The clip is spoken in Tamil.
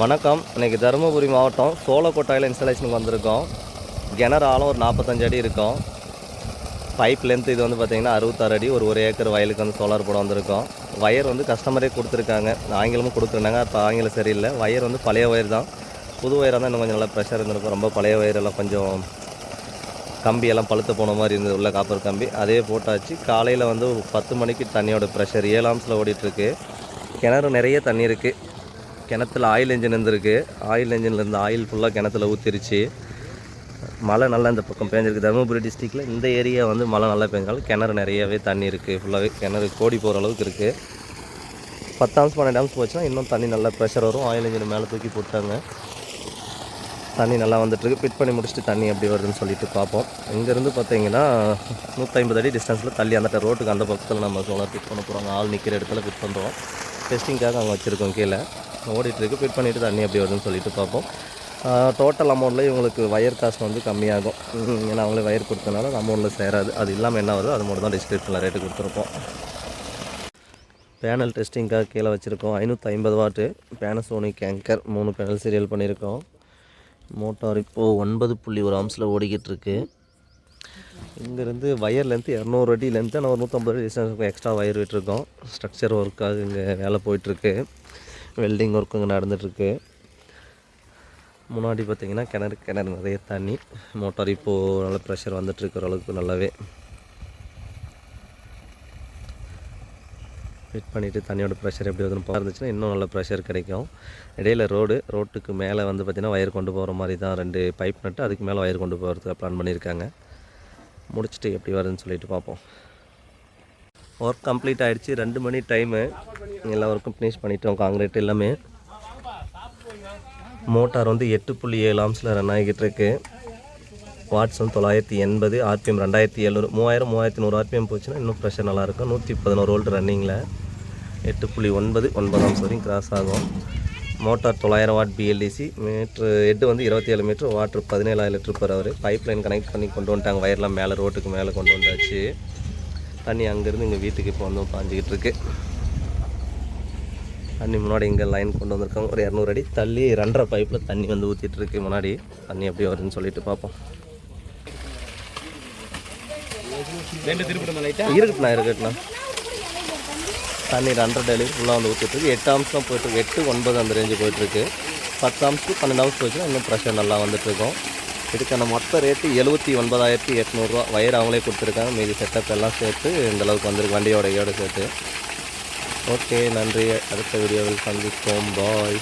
வணக்கம். இன்றைக்கி தருமபுரி மாவட்டம் சோளக்கோட்டையில் இன்ஸ்டலேஷனுக்கு வந்திருக்கோம். கிணறு ஆழம் ஒரு நாற்பத்தஞ்சு அடி இருக்கும். பைப் லென்த் இது வந்து பார்த்திங்கன்னா அறுபத்தாறு அடி ஒரு ஒரு ஏக்கர் வயலுக்கு வந்து சோலார் போட வந்திருக்கோம். ஒயர் வந்து கஸ்டமரே கொடுத்துருக்காங்க. ஆங்கிலமும் கொடுத்துருந்தாங்க அப்போ ஆங்கிலம் சரியில்லை. ஒயர் வந்து பழைய ஒயர் தான். புது ஒயராக தான் இன்னும் கொஞ்சம் நல்லா ப்ரெஷர் இருந்திருக்கும். ரொம்ப பழைய ஒயரெல்லாம் கொஞ்சம் கம்பியெல்லாம் பழுத்து போன மாதிரி இருந்தது உள்ள காப்பர் கம்பி. அதே போட்டாச்சு. காலையில் வந்து பத்து மணிக்கு தண்ணியோட ப்ரெஷர் ஏழாம்ஸில் ஓடிட்டுருக்கு கிணறு நிறைய தண்ணி இருக்குது கிணத்துல ஆயில் இன்ஜின் இருந்திருக்கு. ஆயில் இன்ஜின்லேருந்து ஆயில் ஃபுல்லாக கிணத்துல ஊற்றிருச்சு மழை நல்லா இந்த பக்கம் பேஞ்சிருக்கு. தருமபுரி டிஸ்ட்ரிக்டில் இந்த ஏரியா வந்து மழை நல்லா பேஞ்சாலும் கிணறு நிறையவே தண்ணி இருக்குது ஃபுல்லாகவே கிணறு கோடி போகிற அளவுக்கு இருக்குது பத்தாம்ஸ் பன்னெண்டாம்ஸ் போச்சுன்னா இன்னும் தண்ணி நல்லா ப்ரெஷர் வரும். ஆயில் இன்ஜின் மேலே தூக்கி போட்டாங்க. தண்ணி நல்லா வந்துட்டுருக்கு. ஃபிட் பண்ணி முடிச்சுட்டு தண்ணி எப்படி வருதுன்னு சொல்லிட்டு பார்ப்போம். இங்கேருந்து பார்த்தீங்கன்னா நூற்றி அடி டிஸ்டன்ஸில் தள்ளி அந்த ரோட்டுக்கு அந்த பக்கத்தில் நம்ம சோலார் ஃபிட் பண்ண போகிறோம் ஆள் நிற்கிற இடத்துல ஃபிட் பண்ணுறோம் டெஸ்டிங்காக அங்கே வச்சுருக்கோம் கீழே. ஓடிட்டுருக்கு. ஃபிட் பண்ணிவிட்டு தண்ணி எப்படி வருதுன்னு சொல்லிட்டு பார்ப்போம். டோட்டல் அமௌண்ட்டில் இவங்களுக்கு வயர் காஸ்ட் வந்து கம்மியாகும். ஏன்னா அவங்களே வயர் கொடுத்தனால அந்த அமௌண்ட்டில் சேராது. அது இல்லாமல் என்ன வருதோ அது மட்டும் தான் டிஸ்கிரிப்ஷனில் ரேட்டு கொடுத்துருப்போம். பேனல் டெஸ்டிங்காக கீழே வச்சுருக்கோம். ஐநூற்றி ஐம்பது வாட்டு பேனசோனிக் கேங்கர் மூணு பேனல் சீரியல் பண்ணியிருக்கோம். மோட்டார் இப்போது ஒன்பது புள்ளி ஒரு ஆம்ஸில் ஓடிக்கிட்டு இருக்கு இங்கேருந்து வயர் லென்த்து இரநூறு அடி லென்த்து ஆனால் ஒரு நூற்றம்பது அடி டிஸ்டன்ஸ் எக்ஸ்ட்ரா வயர் விட்டுருக்கோம். ஸ்ட்ரக்சர் ஒர்க்காக இங்கே வேலை போயிட்டுருக்கு. வெல்டிங் ஒர்க்குங்க இங்கே நடந்துகிட்ருக்கு முன்னாடி பார்த்திங்கன்னா கிணறு கிணறு நிறைய தண்ணி மோட்டார் இப்போது நல்ல ப்ரெஷர் வந்துட்டுருக்கிற அளவுக்கு நல்லாவே. ஃபிட் பண்ணிவிட்டு தண்ணியோட ப்ரெஷர் எப்படி வருதுன்னு இருந்துச்சுன்னா இன்னும் நல்ல ப்ரெஷர் கிடைக்கும். இடையில ரோடு ரோட்டுக்கு மேலே வந்து பார்த்திங்கன்னா ஒயர் கொண்டு போகிற மாதிரி தான் ரெண்டு பைப் நட்டு அதுக்கு மேலே ஒயர் கொண்டு போகிறதுக்கு பிளான் பண்ணியிருக்காங்க. முடிச்சுட்டு எப்படி வருதுன்னு சொல்லிட்டு பார்ப்போம் ஒர்க் கம்ப்ளீட் ஆகிடுச்சு ரெண்டு மணி டைமு எல்லா ஒர்க்கும் ஃபினிஷ் பண்ணிட்டோம். காங்கிரீட் எல்லாமே. மோட்டார் வந்து எட்டு புள்ளி ஏழு ஆம்ஸில் ரன் ஆகிக்கிட்டு இருக்கு வாட்ஸ் வந்து தொள்ளாயிரத்தி எண்பது ஆர்பிஎம் ரெண்டாயிரத்தி எழுநூறு மூவாயிரம் மூவாயிரத்தி நூறு ஆர்பிஎம் போச்சுன்னா இன்னும் ப்ரெஷர் நல்லாயிருக்கும். நூற்றி பதினோரு வோல்ட் ரன்னிங்கில் எட்டு புள்ளி ஒன்பது ஒன்பதாம் வரையும் கிராஸ் ஆகும். மோட்டார் தொள்ளாயிரம் வாட் பிஎல்டிசி மீட்ரு ஹெட்டு வந்து இருபத்தி ஏழு மீட்ரு வாட்ரு பதினேழாயிரம் litre per hour pipeline connect பண்ணி கொண்டு வந்துட்டாங்க. வயர்லாம் மேலே ரோட்டுக்கு மேலே கொண்டு வந்தாச்சு. தண்ணி அங்கேருந்து இங்கே வீட்டுக்கு இப்போ வந்து பாஞ்சிக்கிட்டு இருக்கு தண்ணி முன்னாடி இங்கே லைன் கொண்டு வந்திருக்காங்க. ஒரு இரநூறு அடி தள்ளி ரெண்டரை பைப்பில் தண்ணி வந்து ஊற்றிட்டு இருக்கு முன்னாடி. தண்ணி எப்படி வருதுன்னு சொல்லிட்டு பார்ப்போம் இருக்கட்டுண்ணா இருக்கட்டுண்ணா தண்ணி ரெண்டரை டெலிவரி ஃபுல்லாக வந்து ஊற்றிட்டு இருக்கு எட்டு ஆம்ஸ் தான் போயிட்டுருக்கு எட்டு ஒன்பது அந்த ரேஞ்சு போயிட்டுருக்கு பத்து ஆம்ஸ்க்கு பன்னெண்டு ஆம்ஸ் போச்சுன்னா இன்னும் ப்ரெஷர் நல்லா வந்துட்டுருக்கும் இதுக்கான மொத்த ரேட்டு எழுபத்தி ஒன்பதாயிரத்தி எட்நூறுரூவா வயர் அவங்களே கொடுத்துருக்காங்க. மீதி செட்டப் எல்லாம் சேர்த்து இந்தளவுக்கு வந்துருக்கு வந்திருக்கு. வண்டியோட ஈடு சேர்த்து. ஓகே நன்றி. அடுத்த வீடியோவில் சந்திப்போம். பாய்